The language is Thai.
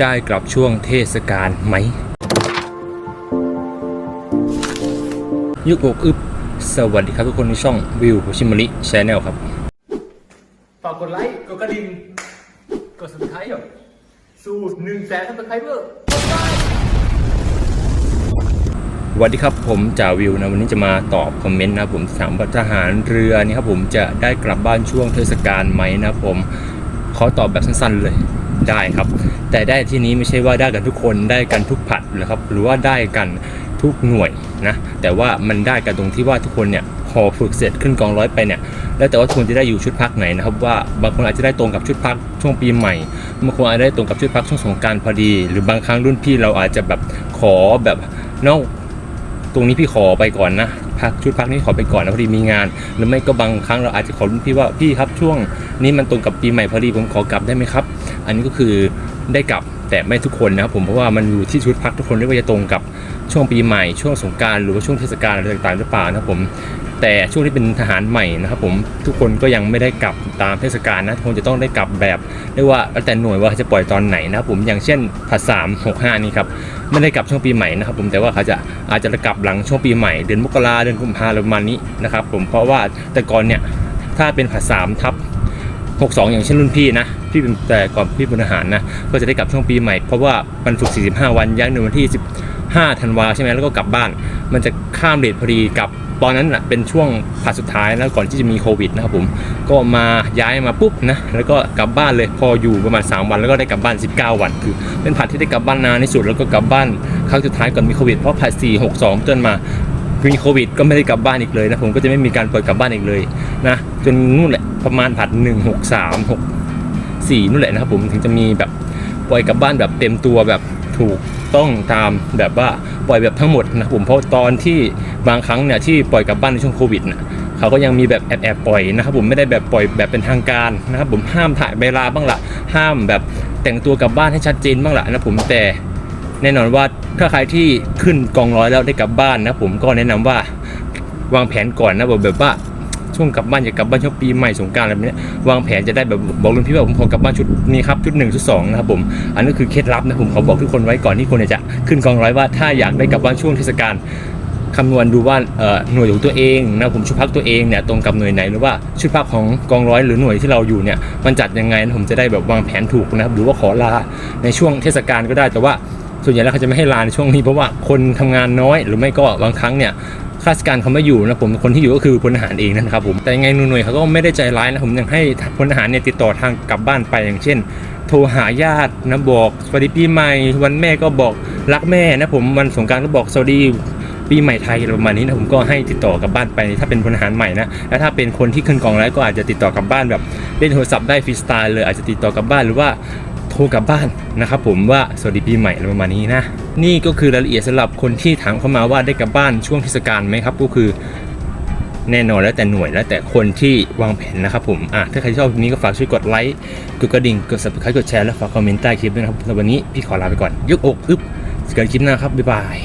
ได้กลับช่วงเทศกาลไหม ยุกอกอึบสวัสดีครับทุกคนในช่องวิวชิมริชแนลครับ ฝากกดไลค์ กดกระดิ่ง กด subscribe สูตรหนึ่งแสน subscriber สวัสดีครับผมจ่าวิวนะวันนี้จะมาตอบคอมเมนต์นะครับผมถามว่าทหารเรือนี่ครับผมจะได้กลับบ้านช่วงเทศกาลไหมนะครับผมขอตอบแบบสั้นๆเลย ได้ครับ แต่ได้ที่นี้ไม่ใช่ว่าได้กันทุกคนได้กันทุกผัดนะครับ หรือว่าได้กันทุกหน่วยนะแต่ว่ามันได้กันตรงที่ว่าทุกคนเนี่ยพอฝึกเสร็จขึ้นกองร้อยไปเนี่ยแล้วแต่ว่าทุกคนจะได้อยู่ชุดพักไหนนะครับว่าบางคนอาจจะได้ตรงกับชุดพักช่วงปีใหม่บางคนอาจจะได้ตรงกับชุดพักช่วงสงการพอดี หรือบางครั้งรุ่นพี่เราอาจจะแบบขอแบบนอกตรงนี้พี่ขอไปก่อนนะพักชุดพักนี้ขอไปก่อนนะพอดีมีงาน หรือไม่ก็บางครั้งเราอาจจะขอรุ่นพี่ว่าพี่ครับช่วงนี้มันตรงกับปีใหม่พอดีผมขอกลับได้ไหมครับ อันนี้ก็คือได้กลับแต่ไม่ทุกคนนะครับผมเพราะว่ามันอยู่ที่ชุดพักทุกคนไม่ว่าจะตรงกับช่วงปีใหม่ช่วงสงการหรือว่าช่วงเทศกาลอะไรต่างๆหรือเปล่านะครับผมแต่ช่วงที่เป็นทหารใหม่นะครับผมทุกคนก็ยังไม่ได้กลับตามเทศกาลนะทุกคนจะต้องได้กลับแบบเรียกว่าแล้วแต่หน่วยว่าจะปล่อยตอนไหนนะครับผมอย่างเช่นผัดสามหกห้านี่ครับไม่ได้กลับช่วงปีใหม่นะครับผมแต่ว่าเขาจะอาจจะกลับหลังช่วงปีใหม่เดือนมกราเดือนกุมภาพันธ์ประมาณนี้นะครับผมเพราะว่าแต่ก่อนเนี่ยถ้าเป็นผัดสามทับ 62 อย่างเช่นรุ่นพี่นะ พี่เป็นแต่ก่อนพี่เป็นทหารนะ ก็จะได้กลับช่วงปีใหม่ เพราะว่ามันฝึก 45 วันย้ายในวันที่ 15 ธันวาใช่ไหมแล้วก็กลับบ้าน มันจะข้ามเดทพอดีกับตอนนั้นนะเป็นช่วงผัดสุดท้ายแล้วก่อนที่จะมีโควิดนะครับผม ก็มาย้ายมาปุ๊บนะ แล้วก็กลับบ้านเลยพออยู่ประมาณ 3 วันแล้วก็ได้กลับบ้าน 19 วัน คือ เป็นผัดที่ได้กลับบ้านนานที่สุดแล้วก็กลับบ้านครั้งสุดท้ายก่อนมีโควิดเพราะผัด4 62จนมา มีโควิดก็ไม่ได้กลับบ้านอีกเลยนะผมก็จะไม่มีการปล่อยกลับบ้านอีกเลยนะจนนู่นแหละประมาณผัดหนึ่งหกสามหกสี่นู่นแหละนะครับผมถึงจะมีแบบปล่อยกลับบ้านแบบเต็มตัวแบบถูกต้องตามแบบว่าปล่อยแบบทั้งหมดนะผมเพราะตอนที่บางครั้งเนี่ยที่ปล่อยกลับบ้านในช่วงโควิดนะเขาก็ยังมีแบบแอบแอบปล่อยนะครับผมไม่ได้แบบปล่อยแบบเป็นทางการนะครับผมห้ามถ่ายเวลาบ้างละห้ามแบบแต่งตัวกลับบ้านให้ชัดเจนบ้างละนะผมแต่ แน่นอนว่าถ้าใครที่ขึ้นกองร้อยแล้วได้กลับบ้านนะผมก็แนะนำว่าวางแผนก่อนนะแบบแบบว่าช่วงกลับบ้านอยากลับบ้านช่วงปีใหม่สงกรารอะไรแบบนี้วางแผนจะได้แบบบอกรุ่นพี่ว่าผมขอกลับบ้านชุดนี้ครับชุดหนึ่งชุดสองนะครับผมอันนี้คือเคล็ดลับนะผมขอบอกทุกคนไว้ก่อนที่คนจะขึ้นกองร้อยว่าถ้าอยากได้กลับบ้านช่วงเทศกาลคำนวณดูว่าหน่วยของตัวเองนะผมชุดพักตัวเองเนี่ยตรงกับหน่วยไหนหรือว่าชุดพักของกองร้อยหรือหน่วยที่เราอยู่เนี่ยมันจัดยังไงผมจะได้แบบวางแผนถูกนะครับหรือว่าขอลาในช่วงเทศกาลก็ได้แต่ว่า ส่วนใหญ่แล้วเขาจะไม่ให้ลาในช่วงนี้เพราะว่าคนทำงานน้อยหรือไม่ก็บางครั้งเนี่ยข้าราชการเขาไม่อยู่นะผมคนที่อยู่ก็คือพลทหารเองนะครับผมแต่ยังไงหน่วยเขาก็ไม่ได้ใจร้ายนะผมยังให้พลทหารเนี่ยติดต่อทางกลับบ้านไปอย่างเช่น โทรหาญาตินะบอกสวัสดีปีใหม่ วันแม่ก็บอกรักแม่นะผมวันสงการก็บอกสวัสดีปีใหม่ไทยประมาณนี้นะผมก็ให้ติดต่อกลับบ้านไปถ้าเป็นพลทหารใหม่นะแล้วถ้าเป็นคนที่ขึ้นกองแล้วก็อาจจะติดต่อกลับบ้านแบบเล่นโทรศัพท์ได้ฟรีสไตล์เลยอาจจะติดต่อกลับบ้านหรือว่า ทรกลับบ้านนะครับผมว่าสวัสดีปีใหม่อะไรประมาณนี้นะ นี่ก็คือรายละเอียดสำหรับคนที่ถามเข้ามาว่าได้กลับบ้านช่วงเทศกาลไหมครับก็คือแน่นอนแล้วแต่หน่วยแล้วแต่คนที่วางแผนนะครับผมอะถ้าใครชอบคลิปนี้ก็ฝากช่วยกดไลค์กดกระดิ่งกด subscribe กดแชร์และฝากคอมเมนต์ใต้คลิปด้วยนะครับสำหรับวันนี้พี่ขอลาไปก่อนยกอกอึบเจอกันคลิปหน้าครับบ๊ายบาย